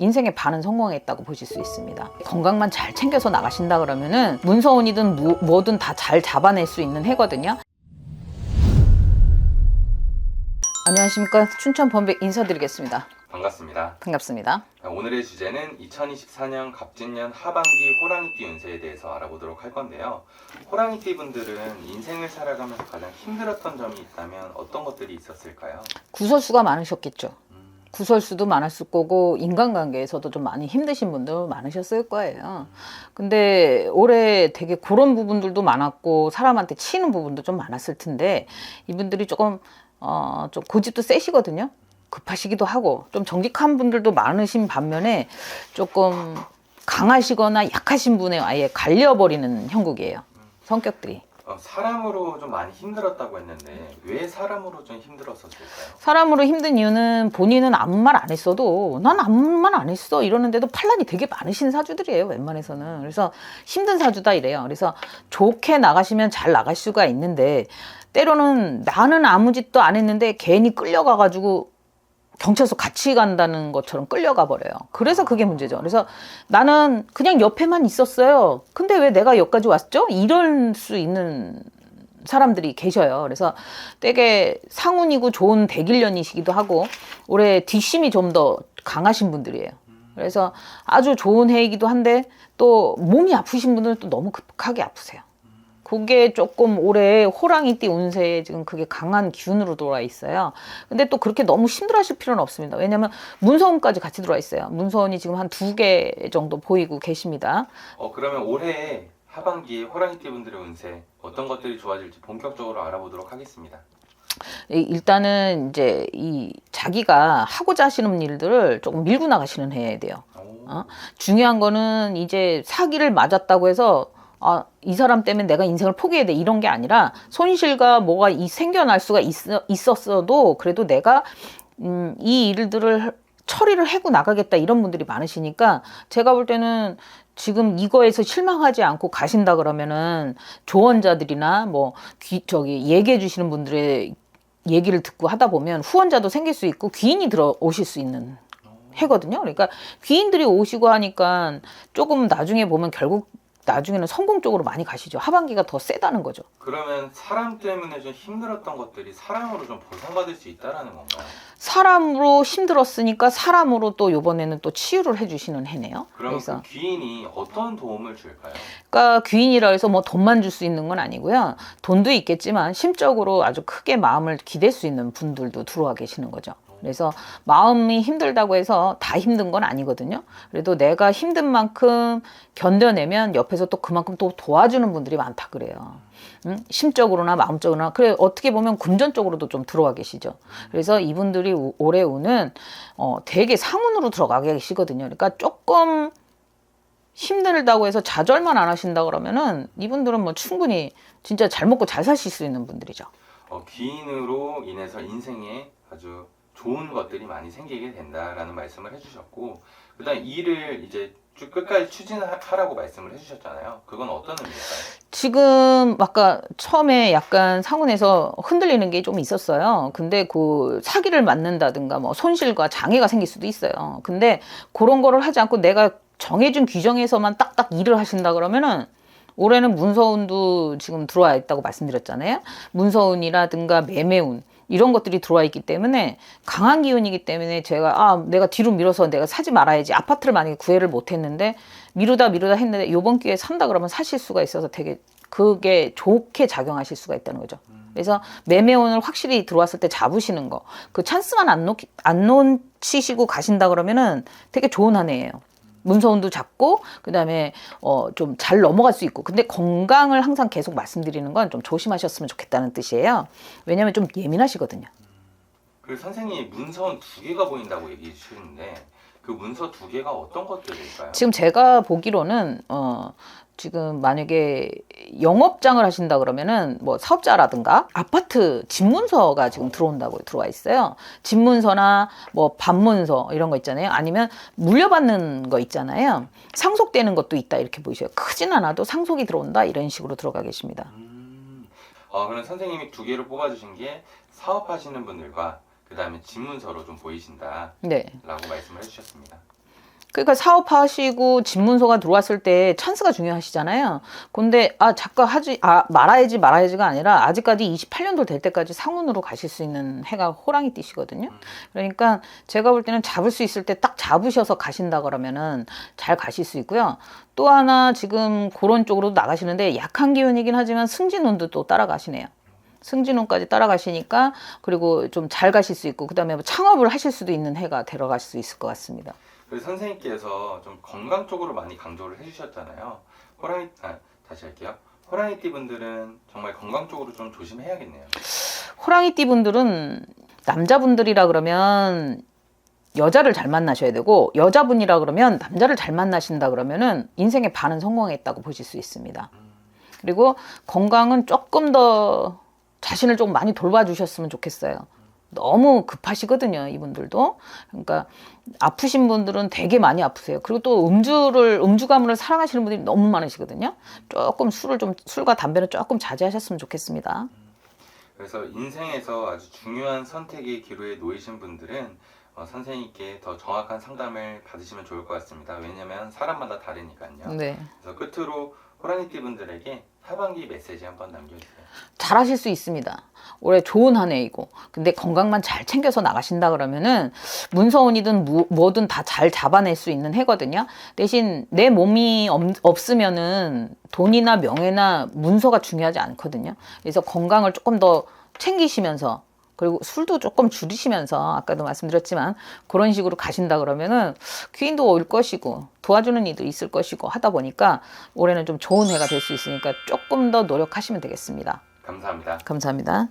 인생의 반은 성공했다고 보실 수 있습니다. 건강만 잘 챙겨서 나가신다 그러면은 문서운이든 무- 뭐든 다 잘 잡아낼 수 있는 해거든요. 안녕하십니까 춘천 범백 인사드리겠습니다. 반갑습니다. 반갑습니다. 오늘의 주제는 2024년 갑진년 하반기 호랑이띠 운세에 대해서 알아보도록 할 건데요. 호랑이띠 분들은 인생을 살아가면서 가장 힘들었던 점이 있다면 어떤 것들이 있었을까요? 구설수가 많으셨겠죠. 음, 구설수도 많았을 거고 인간관계에서도 좀 많이 힘드신 분들 많으셨을 거예요. 근데 올해 되게 그런 부분들도 많았고 사람한테 치이는 부분도 좀 많았을 텐데 이분들이 조금 어, 좀 고집도 세시거든요. 급하시기도 하고 좀 정직한 분들도 많으신 반면에 조금 강하시거나 약하신 분에 아예 갈려버리는 형국이에요. 성격들이. 어, 사람으로 좀 많이 힘들었다고 했는데 왜 사람으로 좀 힘들었었을까요? 사람으로 힘든 이유는 본인은 아무 말 안 했어도 난 아무 말 안 했어. 이러는데도 판단이 되게 많으신 사주들이에요 웬만해서는. 그래서 힘든 사주다. 이래요. 그래서 좋게 나가시면 잘 나갈 수가 있는데 때로는 나는 아무 짓도 안 했는데 괜히 끌려가 가지고 경찰서 같이 간다는 것처럼 끌려가 버려요. 그래서 그게 문제죠. 그래서 나는 그냥 옆에만 있었어요. 근데 왜 내가 여기까지 왔죠? 이럴 수 있는 사람들이 계셔요. 그래서 되게 상운이고 좋은 대길년이시기도 하고 올해 뒷심이 좀 더 강하신 분들이에요. 그래서 아주 좋은 해이기도 한데 또 몸이 아프신 분들은 또 너무 급하게 아프세요. 그게 조금 올해 호랑이띠 운세에 지금 그게 강한 기운으로 들어와 있어요. 근데 또 그렇게 너무 힘들어하실 필요는 없습니다. 왜냐하면 문서운까지 같이 들어와 있어요. 문서운이 지금 한 두 개 정도 보이고 계십니다. 어, 그러면 올해 하반기에 호랑이띠 분들의 운세 어떤 것들이 좋아질지 본격적으로 알아보도록 하겠습니다. 이- 일단은 이제 이 자기가 하고자 하시는 일들을 조금 밀고 나가시는 해야 돼요. 오, 어? 중요한 거는 이제 사기를 맞았다고 해서 아, 이 사람 때문에 내가 인생을 포기해야 돼 이런 게 아니라 손실과 뭐가 이 생겨날 수가 있, 있었어도 그래도 내가 음, 이 일들을 처리를 해고 나가겠다 이런 분들이 많으시니까 제가 볼 때는 지금 이거에서 실망하지 않고 가신다 그러면은 조언자들이나 뭐 귀, 저기 얘기해 주시는 분들의 얘기를 듣고 하다 보면 후원자도 생길 수 있고 귀인이 들어오실 수 있는 해거든요. 그러니까 귀인들이 오시고 하니까 조금 나중에 보면 결국 나중에는 성공 쪽으로 많이 가시죠. 하반기가 더 세다는 거죠. 그러면 사람 때문에 좀 힘들었던 것들이 사람으로 좀 보상받을 수 있다라는 건가요? 사람으로 힘들었으니까 사람으로 또 요번에는 또 치유를 해주시는 해네요. 그래서 그 귀인이 어떤 도움을 줄까요? 그러니까 귀인이라 해서 뭐 돈만 줄 수 있는 건 아니고요. 돈도 있겠지만 심적으로 아주 크게 마음을 기댈 수 있는 분들도 들어와 계시는 거죠. 그래서 마음이 힘들다고 해서 다 힘든 건 아니거든요. 그래도 내가 힘든 만큼 견뎌내면 옆에서 또 그만큼 또 도와주는 분들이 많다 그래요. 음? 심적으로나 마음적으로나 그래 어떻게 보면 금전적으로도 좀 들어와 계시죠. 그래서 이분들이 우- 올해 운은 어, 되게 상운으로 들어가 계시거든요. 그러니까 조금 힘들다고 해서 좌절만 안 하신다 그러면은 이분들은 뭐 충분히 진짜 잘 먹고 잘 사실 수 있는 분들이죠. 어, 귀인으로 인해서 인생에 아주 좋은 것들이 많이 생기게 된다라는 말씀을 해주셨고 그다음 일을 이제 쭉 끝까지 추진하라고 말씀을 해주셨잖아요. 그건 어떤 의미일까요? 지금 아까 처음에 약간 상훈에서 흔들리는 게 좀 있었어요. 근데 그 사기를 맞는다든가 뭐 손실과 장애가 생길 수도 있어요. 근데 그런 거를 하지 않고 내가 정해준 규정에서만 딱딱 일을 하신다 그러면은 올해는 문서운도 지금 들어와 있다고 말씀드렸잖아요. 문서운이라든가 매매운 이런 것들이 들어와 있기 때문에 강한 기운이기 때문에 제가 아 내가 뒤로 밀어서 내가 사지 말아야지 아파트를 만약에 구애를 못했는데 미루다 미루다 했는데 요번 기회에 산다 그러면 사실 수가 있어서 되게 그게 좋게 작용하실 수가 있다는 거죠. 그래서 매매운을 확실히 들어왔을 때 잡으시는 거, 그 찬스만 안, 놓, 안 놓치시고 가신다 그러면은 되게 좋은 한 해예요. 문서운도 잡고 그다음에 어 좀 잘 넘어갈 수 있고 근데 건강을 항상 계속 말씀드리는 건 좀 조심하셨으면 좋겠다는 뜻이에요. 왜냐하면 좀 예민하시거든요. 그 선생님이 문서는 두 개가 보인다고 얘기해 주시는데 그 문서 두 개가 어떤 것들일까요? 지금 제가 보기로는 어 지금 만약에 영업장을 하신다 그러면은 뭐 사업자라든가 아파트 집문서가 지금 들어온다고 들어와 있어요. 집문서나 뭐 반문서 이런 거 있잖아요. 아니면 물려받는 거 있잖아요. 상속되는 것도 있다 이렇게 보이셔요. 크진 않아도 상속이 들어온다 이런 식으로 들어가 계십니다. 음, 어, 그럼 선생님이 두 개를 뽑아주신 게 사업하시는 분들과 그 다음에 집문서로 좀 보이신다라고 네. 말씀을 해주셨습니다. 그러니까 사업하시고 집문서가 들어왔을 때 찬스가 중요하시잖아요. 근데 아 잠깐 하지 아 말아야지 말아야지가 아니라 아직까지 28년도 될 때까지 상운으로 가실 수 있는 해가 호랑이 띠시거든요. 그러니까 제가 볼 때는 잡을 수 있을 때 딱 잡으셔서 가신다 그러면은 잘 가실 수 있고요. 또 하나 지금 그런 쪽으로 나가시는데 약한 기운이긴 하지만 승진운도 또 따라가시네요. 승진운까지 따라가시니까 그리고 좀 잘 가실 수 있고 그다음에 뭐 창업을 하실 수도 있는 해가 들어갈 수 있을 것 같습니다. 그래서 선생님께서 좀 건강 쪽으로 많이 강조를 해주셨잖아요. 호랑이 아 다시 할게요. 호랑이띠 분들은 정말 건강 쪽으로 좀 조심해야겠네요. 호랑이띠 분들은 남자분들이라 그러면 여자를 잘 만나셔야 되고 여자분이라 그러면 남자를 잘 만나신다 그러면은 인생의 반은 성공했다고 보실 수 있습니다. 그리고 건강은 조금 더 자신을 좀 많이 돌봐주셨으면 좋겠어요. 너무 급하시거든요, 이분들도. 그러니까 아프신 분들은 되게 많이 아프세요. 그리고 또 음주를 음주 가문을 사랑하시는 분들이 너무 많으시거든요. 조금 술을 좀 술과 담배는 조금 자제하셨으면 좋겠습니다. 그래서 인생에서 아주 중요한 선택의 기로에 놓이신 분들은 어, 선생님께 더 정확한 상담을 받으시면 좋을 것 같습니다. 왜냐면 사람마다 다르니까요. 네. 그래서 끝으로 호랑이띠 분들에게 하반기 메시지 한번 남겨주세요. 잘하실 수 있습니다. 올해 좋은 한 해이고 근데 건강만 잘 챙겨서 나가신다 그러면은 문서운이든 무- 뭐든 다 잘 잡아낼 수 있는 해거든요. 대신 내 몸이 없, 없으면은 돈이나 명예나 문서가 중요하지 않거든요. 그래서 건강을 조금 더 챙기시면서 그리고 술도 조금 줄이시면서 아까도 말씀드렸지만 그런 식으로 가신다 그러면은 귀인도 올 것이고 도와주는 이도 있을 것이고 하다 보니까 올해는 좀 좋은 해가 될 수 있으니까 조금 더 노력하시면 되겠습니다. 감사합니다. 감사합니다.